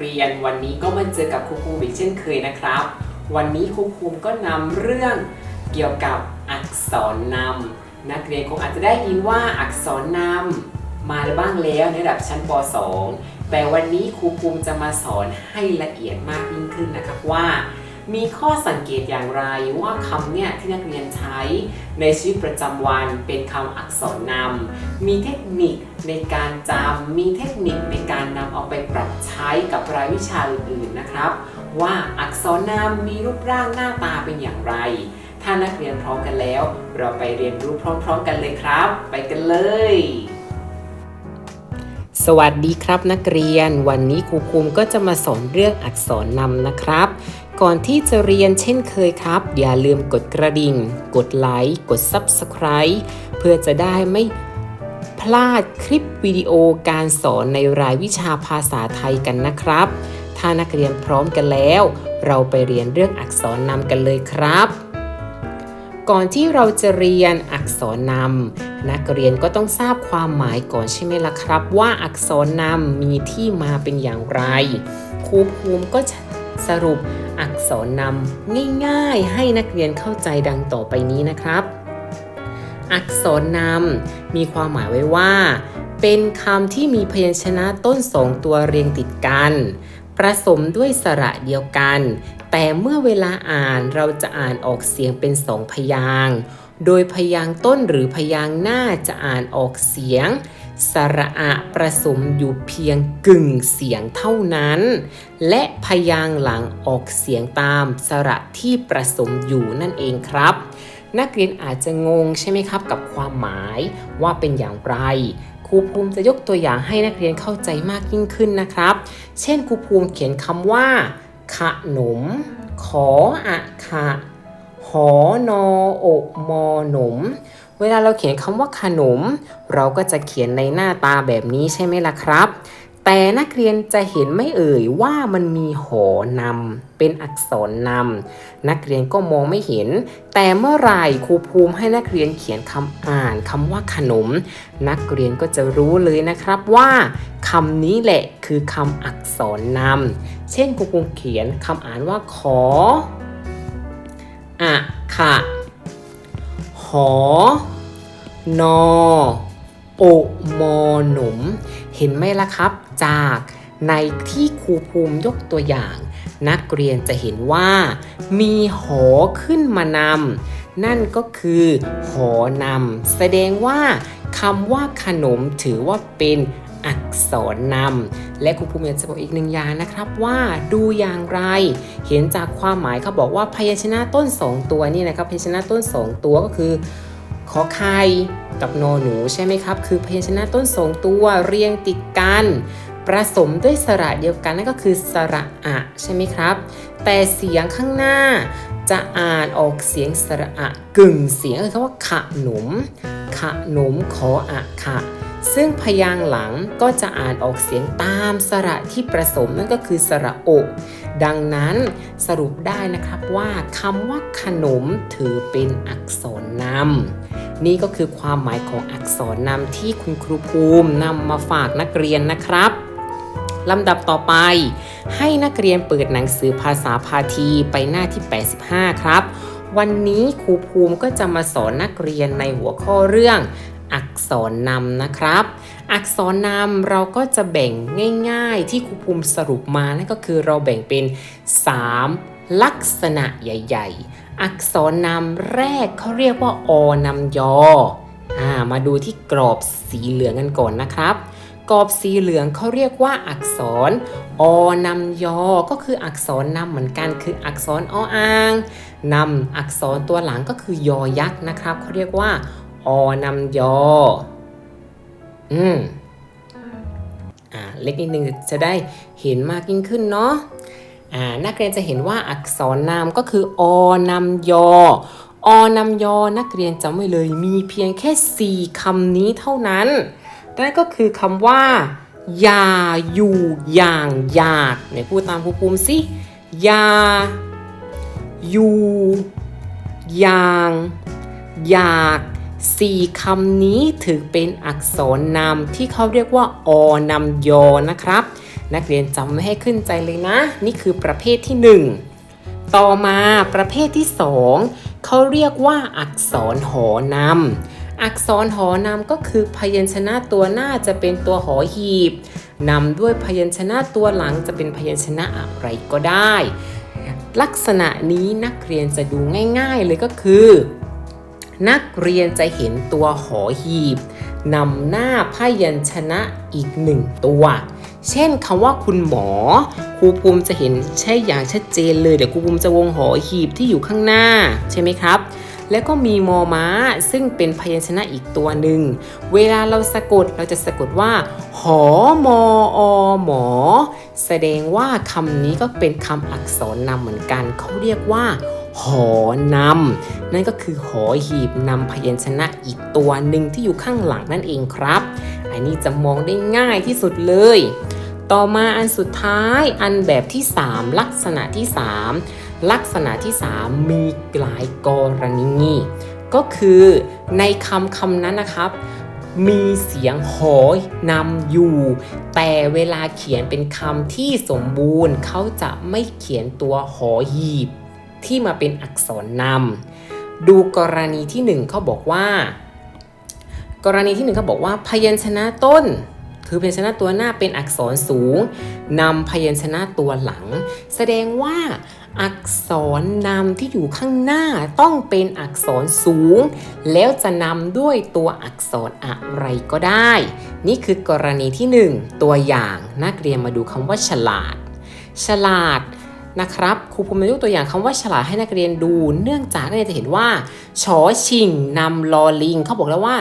เรียน วันนี้ก็มาเจอกับครูภูมิอีกเช่นเคยนะครับ วันนี้ครูภูมิก็นำเรื่องเกี่ยวกับอักษรนำนักเรียนคงอาจจะได้ยินว่าอักษรนำมาบ้างแล้วในระดับชั้นป .2 แต่วันนี้ครูภูมิจะมาสอนให้ละเอียดมากยิ่งขึ้นนะครับว่า มีข้อสังเกตอย่างไรว่าคำเนี่ยที่นักเรียนใช้ ในชีวิตประจำวันเป็นคำอักษรนำ มีเทคนิคในการจำ มีเทคนิคในการนำเอาไปปรับใช้กับรายวิชาอื่นๆนะครับ ว่าอักษรนามมีรูปร่างหน้าตาเป็นอย่างไร ถ้านักเรียนพร้อมกันแล้ว เราไปเรียนรู้พร้อม ๆ กันเลยครับ ไปกันเลยสวัสดีครับนักเรียน วันนี้ครูภูมิก็จะมาสอนเรื่องอักษรนำนะครับ ก่อนที่จะเรียนเช่นเคยครับ อย่าลืมกดกระดิ่ง กดไลค์ กด Subscribe เพื่อจะได้ไม่พลาดคลิปวิดีโอการสอนในรายวิชาภาษาไทยกันนะครับ ถ้านักเรียนพร้อมกันแล้ว เราไปเรียนเรื่องอักษรนำกันเลยครับ ก่อนที่เราจะเรียนอักษรนำนักเรียนก็ต้องทราบความหมายก่อนใช่ไหมล่ะครับ ว่าอักษรนำมีที่มาเป็นอย่างไรครูภูมิก็จะ สรุปอักษรนำง่ายๆ ให้นักเรียนเข้าใจดังต่อไปนี้นะครับ อักษรนำมีความหมายไว้ว่า เป็นคำที่มีพยัญชนะต้นสองตัวเรียงติดกันประสมด้วยสระเดียวกัน แต่เมื่อเวลาอ่านเราจะอ่านออกเสียงเป็นสองพยาง โดยพยางต้นหรือพยางหน้าจะอ่านออกเสียง สระอะประสมอยู่เพียงกึ่งเสียงเท่านั้น และพยางหลังออกเสียงตามสระที่ประสมอยู่นั่นเองครับ นักเรียนอาจจะงงใช่ไหมครับกับความหมายว่าเป็นอย่างไรครูภูมิจะยกตัวอย่างให้นักเรียนเข้าใจมากยิ่งขึ้นนะครับ เช่นครูภูมิเขียนคำว่า ขนม ขออะขะหอนอโอมอหนม เวลาเราเขียนคำว่าขนม เราก็จะเขียนในหน้าตาแบบนี้ใช่ไหมล่ะครับ แต่นักเรียนจะเห็นไม่เอ่ยว่ามันมีหอนำเป็นอักษรนำนักเรียนก็มองไม่เห็น แต่เมื่อไรครูภูมิให้นักเรียนเขียนคำอ่านคำว่าขนม นักเรียนก็จะรู้เลยนะครับว่าคำนี้แหละคือคำอักษรนำเช่นครูภูมิเขียนคำอ่านว่าขออะขะ หอนอโอมอหนุม เห็นไหมล่ะครับ จากในที่ครูภูมิยกตัวอย่าง นักเรียนจะเห็นว่า มีหอขึ้นมานำนั่นก็คือ หอนำแสดงว่าคำว่าขนมถือว่าเป็น อักษรนำและครูภูมิอยากจะบอกอีกหนึ่งอย่างนะครับว่าดูอย่างไร เห็นจากความหมายเขาบอกว่าพยัญชนะต้น 2 ตัวนี่นะครับพยัญชนะต้น 2 ตัวก็คือขอไข่กับนอหนูใช่ไหมครับ คือพยัญชนะต้น2ตัวเรียงติดกันประสมด้วยสระเดียวกันนั่นก็คือสระอะใช่ไหมครับ แต่เสียงข้างหน้าจะอ่านออกเสียงสระอะกึ่งเสียงคือคำว่าขนมขนมขออะขะ ซึ่งพยางหลังก็จะอ่านออกเสียงตามสระที่ประสมนั่นก็คือสระโอดังนั้นสรุปได้นะครับว่าคำว่าขนมถือเป็นอักษรนำนี่ก็คือความหมายของอักษรนำที่คุณครูภูมินำมาฝากนักเรียนนะครับลำดับต่อไป ให้นักเรียนเปิดหนังสือภาษาพาทีไปหน้าที่ 85 ครับ วันนี้ครูภูมิก็จะมาสอนนักเรียนในหัวข้อเรื่อง อักษรนำนะครับ อักษรนำเราก็จะแบ่งง่าย ๆ ที่ครูภูมิสรุปมานั่นก็คือเราแบ่งเป็น 3 ลักษณะใหญ่ ๆ อักษรนำแรกเขาเรียกว่าอนำยออามาดูที่กรอบสีเหลืองกันก่อนนะครับกรอบสีเหลืองเขาเรียกว่าอักษรอนำยอ ก็คืออักษรนำเหมือนกัน คืออักษรออ่างนำอักษรตัวหลังก็คือยอยักษ์นะครับเขาเรียกว่า อนำยอ อืม อ่า เล็กนิดนึงจะได้เห็นมากยิ่งขึ้นเนาะ อ่า นักเรียนจะเห็นว่าอักษรนามก็คืออนำยออนำยอ นักเรียนจำไว้เลย มีเพียงแค่ 4คำนี้เท่านั้น นั่นก็คือคำว่า อย่าอยู่อย่างอยากไหนพูดตามครูภูมิสิ อย่าอยู่อย่างอยาก สี่คำนี้ถือเป็นอักษรนำที่เขาเรียกว่า อนำยอนะครับ นักเรียนจำไว้ให้ขึ้นใจเลยนะ นี่คือประเภทที่หนึ่งต่อมาประเภทที่สองเขาเรียกว่าอักษรหอนำอักษรหอนำก็คือพยัญชนะตัวหน้าจะเป็นตัวหอหีบนำด้วยพยัญชนะตัวหลังจะเป็นพยัญชนะอะไรก็ได้ ลักษณะนี้นักเรียนจะดูง่าย ๆ เลยก็คือ นักเรียนจะเห็นตัวหอหีบนำหน้าพยัญชนะอีกหนึ่งตัว เช่นคำว่าคุณหมอ ครูภูมิจะเห็นใช่อย่างชัดเจนเลยเดี๋ยวครูภูมิจะวงหอหีบที่อยู่ข้างหน้าใช่ไหมครับ แล้วก็มีมอม้าซึ่งเป็นพยัญชนะอีกตัวหนึ่ง เวลาเราสะกดเราจะสะกดว่า หอมออหมอ แสดงว่าคำนี้ก็เป็นคำอักษรนำเหมือนกันเขาเรียกว่า หอนำนั่นก็คือหอหีบนำพยัญชนะอีกตัวหนึ่งที่อยู่ข้างหลังนั่นเองครับ อันนี้จะมองได้ง่ายที่สุดเลย ต่อมาอันสุดท้ายอันแบบที่ 3 ลักษณะที่ 3 ลักษณะที่ 3 มีหลายกรณีก็คือในคำคำนั้นนะครับมีเสียงหอนำอยู่ แต่เวลาเขียนเป็นคำที่สมบูรณ์ เขาจะไม่เขียนตัวหอหีบ ที่มาเป็นอักษรนำดูกรณีที่หนึ่งเขาบอกว่า กรณีที่หนึ่งเขาบอกว่า พยัญชนะต้น คือพยัญชนะตัวหน้าเป็นอักษรสูงนำพยัญชนะตัวหลัง แสดงว่าอักษรนำที่อยู่ข้างหน้าต้องเป็นอักษรสูง แล้วจะนำด้วยตัวอักษรอะไรก็ได้ นี่คือกรณีที่หนึ่งตัวอย่างนักเรียนมาดูคำว่าฉลาด ฉลาด นะครับครูภูมิยกตัวอย่างคำว่าฉลาดให้นักเรียนดู เนื่องจากนักเรียนจะเห็นว่าชอชิงนำลอลิงเขาบอกแล้วว่า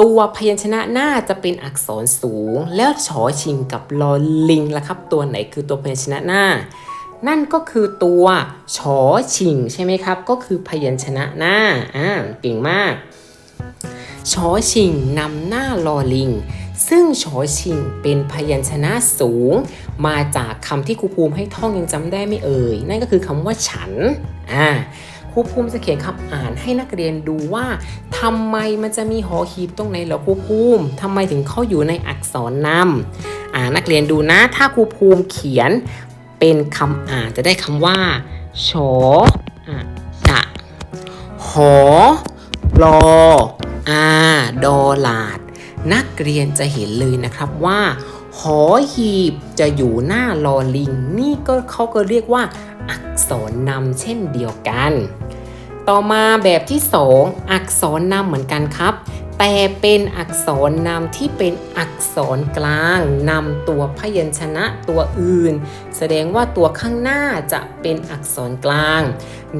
ตัวพยัญชนะหน้าจะเป็นอักษรสูง แล้วชอชิงกับลอลิงล่ะครับ ตัวไหนคือตัวพยัญชนะหน้า นั่นก็คือตัวชอชิงใช่ไหมครับ ก็คือพยัญชนะหน้าอ่าเก่งมากชอชิงนำหน้าลอลิง ซึ่งชอชิงเป็นพยัญชนะสูง มาจากคำที่ครูภูมิให้ท่องยังจำได้ไม่เอ่ย นั่นก็คือคำว่าฉันอ่าครูภูมิจะเขียนคำอ่านให้นักเรียนดูว่าทำไมมันจะมีหอหีบตรงไหนเหรอครูภูมิทำไมถึงเข้าอยู่ในอักษรนำอ่านักเรียนดูนะ ถ้าครูภูมิเขียนเป็นคำอ่านจะได้คำว่าชออะจะหอรออาดอลาด นักเรียนจะเห็นเลยนะครับว่าหอหีบจะอยู่หน้าลอลิง นี่ก็เขาก็เรียกว่า อักษรนำเช่นเดียวกัน ต่อมาแบบที่ 2 อักษรนำเหมือนกันครับ แต่เป็นอักษรนำที่เป็นอักษรกลางนำตัวพยัญชนะตัวอื่น แสดงว่าตัวข้างหน้าจะเป็นอักษรกลาง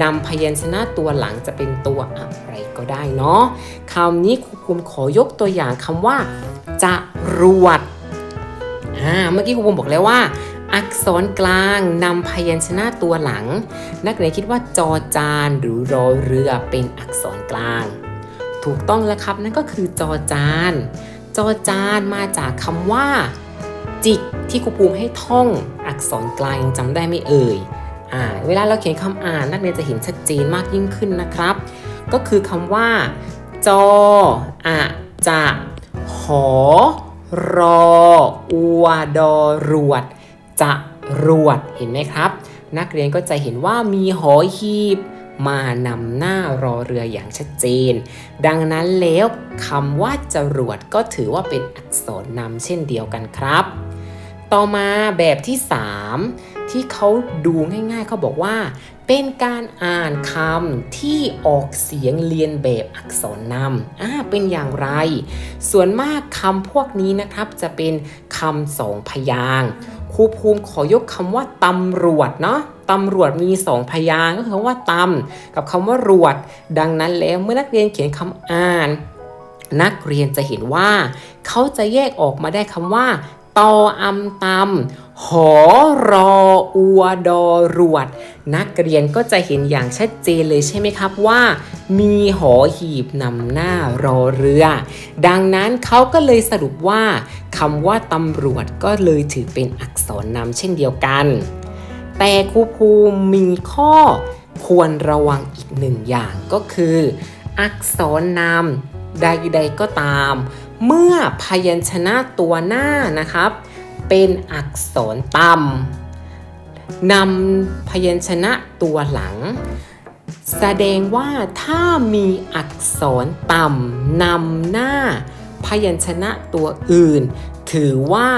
นำพยัญชนะตัวหลังจะเป็นตัวอะไรก็ได้เนาะคำนี้ครูภูมิขอยกตัวอย่างคำว่าจะรวดอ่าเมื่อกี้ครูภูมิบอกแล้วว่า อักษรกลางนำพยัญชนะตัวหลัง นักเรียนคิดว่าจอจานหรือรอเรือเป็นอักษรกลาง ถูกต้องแล้วครับ นั่นก็คือจอจาน จอจานมาจากคำว่า จิกที่ครูภูมิให้ท่องอักษรกลางยังจำได้ไม่เอ่ยอ่าเวลาเราเขียนคำอ่านนักเรียนจะเห็นชัดเจนมากยิ่งขึ้นนะครับ ก็คือคำว่า จออะจะหอรออัวดอรวด จะรวดเห็นไหมครับ นักเรียนก็จะเห็นว่ามีหอหีบ มานำหน้ารอเรืออย่างชัดเจน ดังนั้นแล้วคำว่าจรวดก็ถือว่าเป็นอักษรนำเช่นเดียวกันครับ ต่อมาแบบที่ 3 ที่เขาดูง่ายๆเขาบอกว่า เป็นการอ่านคำที่ออกเสียงเรียนแบบอักษรนำอ่าเป็นอย่างไร ส่วนมากคำพวกนี้นะครับจะเป็นคำสองพยางค์ครูภูมิขอยกคำว่าตำรวจเนาะ ตำรวจมีสองพยางก็คือคำว่าตำกับคำว่ารวด ดังนั้นแล้วเมื่อนักเรียนเขียนคำอ่าน นักเรียนจะเห็นว่า เขาจะแยกออกมาได้คำว่าตออำตำหอรออัวดอรวด นักเรียนก็จะเห็นอย่างชัดเจนเลยใช่ไหมครับว่า มีหอหีบนำหน้ารอเรือ ดังนั้นเขาก็เลยสรุปว่าคำว่าตำรวจก็เลยถือเป็นอักษรนำเช่นเดียวกัน แต่ครูภูมิมีข้อควรระวังอีกหนึ่งอย่างก็คือ อักษรนำใดๆก็ตาม เมื่อพยัญชนะตัวหน้านะครับ เป็นอักษรต่ำนำพยัญชนะตัวหลัง แสดงว่าถ้ามีอักษรต่ำนำหน้า พยัญชนะตัวอื่น ถือว่า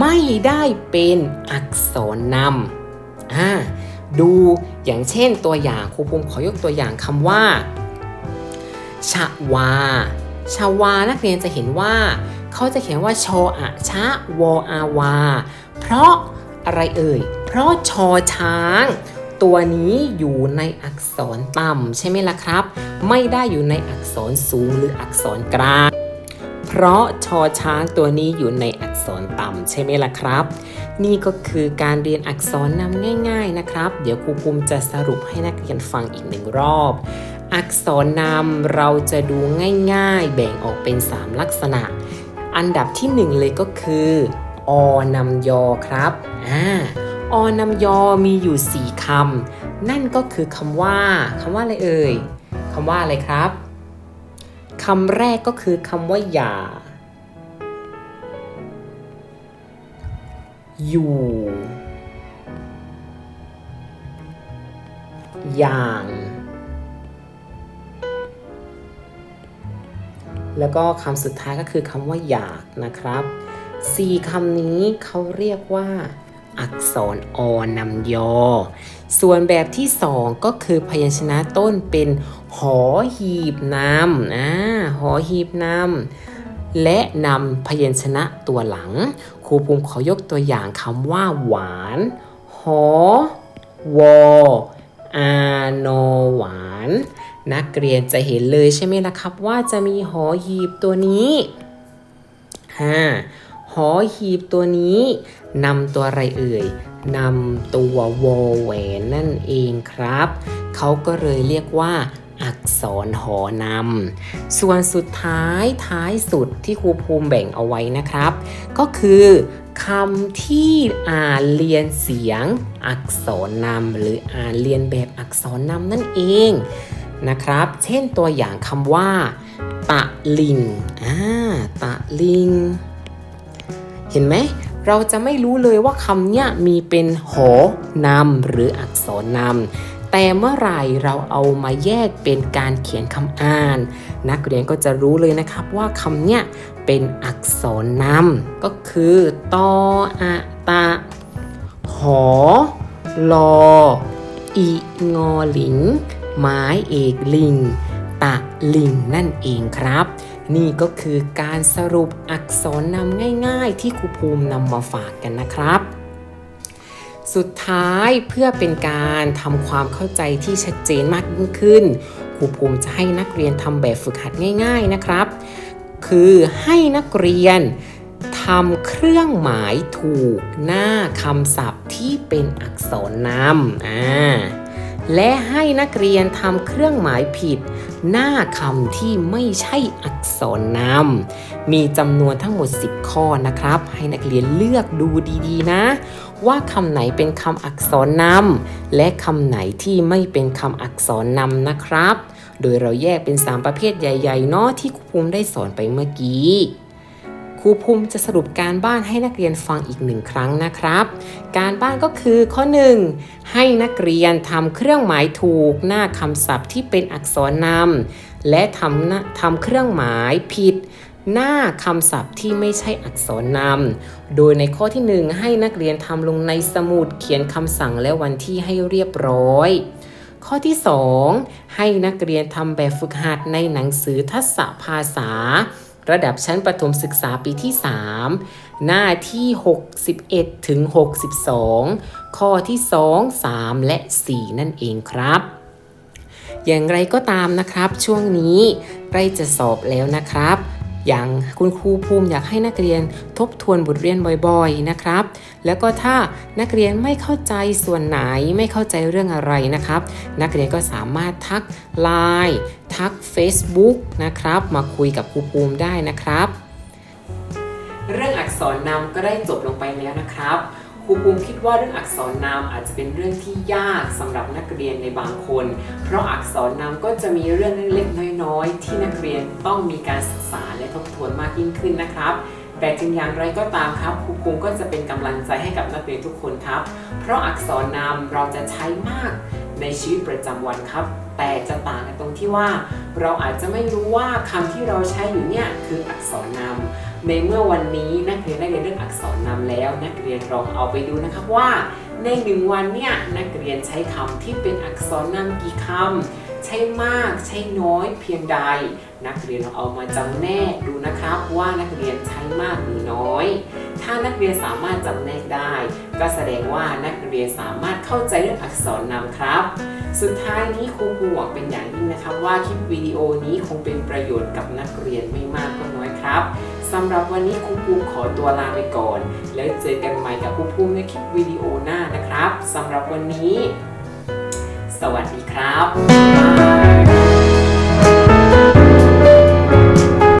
ไม่ได้เป็นอักษรนำ อ่าดูอย่างเช่นตัวอย่างครูภูมิขอยกตัวอย่างคำว่าชะวาชาวานักเรียนจะเห็นว่า เขาจะเขียนว่าชออะชะวออาวา เพราะอะไรเอ่ย เพราะชอช้าง ตัวนี้อยู่ในอักษรต่ำใช่ไหมล่ะครับ ไม่ได้อยู่ในอักษรสูงหรืออักษรกลาง เพราะชอช้างตัวนี้อยู่ในอักษรต่ำใช่ไหมล่ะครับ นี่ก็คือการเรียนอักษรนำง่ายๆนะครับ เดี๋ยวครูภูมิจะสรุปให้นักเรียนฟังอีกหนึ่งรอบ อักษรนำเราจะดูง่ายๆ แบ่งออกเป็น 3 ลักษณะ อันดับที่ 1 เลยก็คืออนำยอครับอ่าอนำยอมีอยู่ 4คำนั่นก็คือคำว่าคำว่าอะไรเอ่ยคำว่าอะไรครับคำแรกก็คือคำว่าอย่า อยู่ อย่าง แล้วก็คำสุดท้ายก็คือคำว่าอยากนะครับสี่คำนี้เขาเรียกว่า อักษรอนำยอ ส่วนแบบที่สองก็คือพยัญชนะต้นเป็นหอหีบนำอ่าหอหีบนำ และนำพยัญชนะตัวหลัง ครูภูมิขอยกตัวอย่างคำว่าหวานหอวออานอหวาน นักเรียนจะเห็นเลยใช่ไหมล่ะครับว่าจะมีหอหีบตัวนี้ฮ่าหอหีบตัวนี้นำตัวอะไรเอ่ยนำตัววอแหวนนั่นเองครับ เขาก็เลยเรียกว่า อักษรหอนำส่วนสุดท้ายท้ายสุดที่ครูภูมิแบ่งเอาไว้นะครับ ก็คือคำที่อ่านเรียนเสียงอักษรนำหรืออ่านเรียนแบบอักษรนำนั่นเองนะครับ เช่นตัวอย่างคำว่า ตะลิงอ่าตะลิง เห็นไหมเราจะไม่รู้เลยว่าคำเนี้ยมีเป็นหอนำหรืออักษรนำ แต่เมื่อไหร่เราเอามาแยกเป็นการเขียนคำอ่าน นักเรียนก็จะรู้เลยนะครับว่าคำเนี้ยเป็นอักษรนำก็คือตออะตะหอลออีงอหลิง ไม้เอกลิง ตะลิงนั่นเองครับ นี่ก็คือการสรุปอักษรนำง่าย ๆ ที่ครูภูมินำมาฝากกันนะครับ สุดท้ายเพื่อเป็นการทำความเข้าใจที่ชัดเจนมากยิ่งขึ้นครูภูมิจะให้นักเรียนทำแบบฝึกหัดง่าย ๆนะครับ คือให้นักเรียนทำเครื่องหมายถูกหน้าคำศัพท์ที่เป็นอักษรนำอ่าและให้นักเรียนทำเครื่องหมายผิด หน้าคำที่ไม่ใช่อักษรนำมีจำนวนทั้งหมด 10 ข้อนะครับ ให้นักเรียนเลือกดูดีๆนะ ว่าคำไหนเป็นคำอักษรนำและคำไหนที่ไม่เป็นคำอักษรนำนะครับ โดยเราแยกเป็น 3 ประเภทใหญ่ ๆ เนาะที่ครูภูมิได้สอนไปเมื่อกี้ รูภูมิจะสรุปการบ้านให้นักเรียนฟังอีกหนึ่งครั้งนะครับ การบ้านก็คือข้อ 1 ให้นักเรียนทำเครื่องหมายถูกหน้าคำศัพท์ที่เป็นอักษรนำและทำทำเครื่องหมายผิด หน้าคำศัพท์ที่ไม่ใช่อักษรนำโดยในข้อที่ 1 ให้นักเรียนทำลงในสมุดเขียนคำสั่งและวันที่ให้เรียบร้อยข้อที่ 2 ให้นักเรียนทำแบบฝึกหัดในหนังสือทักษะภาษา ระดับชั้นประถมศึกษาปีที่ 3 หน้าที่ 61 ถึง 62 ข้อที่ 2 3 และ 4 นั่นเองครับ อย่างไรก็ตามนะครับ ช่วงนี้ใกล้จะสอบแล้วนะครับอย่างคุณครูภูมิอยากให้นักเรียนทบทวนบทเรียนบ่อยๆนะครับ แล้วก็ถ้านักเรียนไม่เข้าใจส่วนไหนไม่เข้าใจเรื่องอะไรนะครับ นักเรียนก็สามารถทัก Line ทัก Facebook นะครับ มาคุยกับครูภูมิได้นะครับ เรื่องอักษรนำก็ได้จบลงไปแล้วนะครับครูภูมิคิดว่าเรื่องอักษรนามอาจจะเป็นเรื่องที่ยากสำหรับนักเรียนในบางคน เพราะอักษรนามก็จะมีเรื่องเล็กๆน้อยๆ ที่นักเรียนต้องมีการศึกษาและทบทวนมากยิ่งขึ้นนะครับ แต่ถึงอย่างไรก็ตามครับครูภูมิก็จะเป็นกำลังใจให้กับนักเรียนทุกคนครับ เพราะอักษรนำเราจะใช้มากในชีวิตประจำวันครับ แต่จะต่างกันตรงที่ว่า เราอาจจะไม่รู้ว่าคำที่เราใช้อยู่เนี่ยคืออักษรนำในเมื่อวันนี้นักเรียนได้เรียนเรื่องอักษรนำแล้วนักเรียนลองเอาไปดูนะครับว่า ในหนึ่งวันเนี่ยนักเรียนใช้คำที่เป็นอักษรนำกี่คำใช้มากใช้น้อยเพียงใด นักเรียนลองเอามาจำแนกดูนะครับว่านักเรียนใช้มากหรือน้อย ถ้านักเรียนสามารถจำแนกได้ ก็แสดงว่านักเรียนสามารถเข้าใจเรื่องอักษรนำครับ สุดท้ายนี้ครูภูหวังเป็นอย่างยิ่งนะครับว่าคลิปวิดีโอนี้คงเป็นประโยชน์กับนักเรียนไม่มากก็น้อยครับสำหรับวันนี้ครูภูมิขอตัวลาไปก่อน แล้วเจอกันใหม่กับครูภูมิในคลิปวิดีโอหน้านะครับสำหรับวันนี้ สวัสดีครับ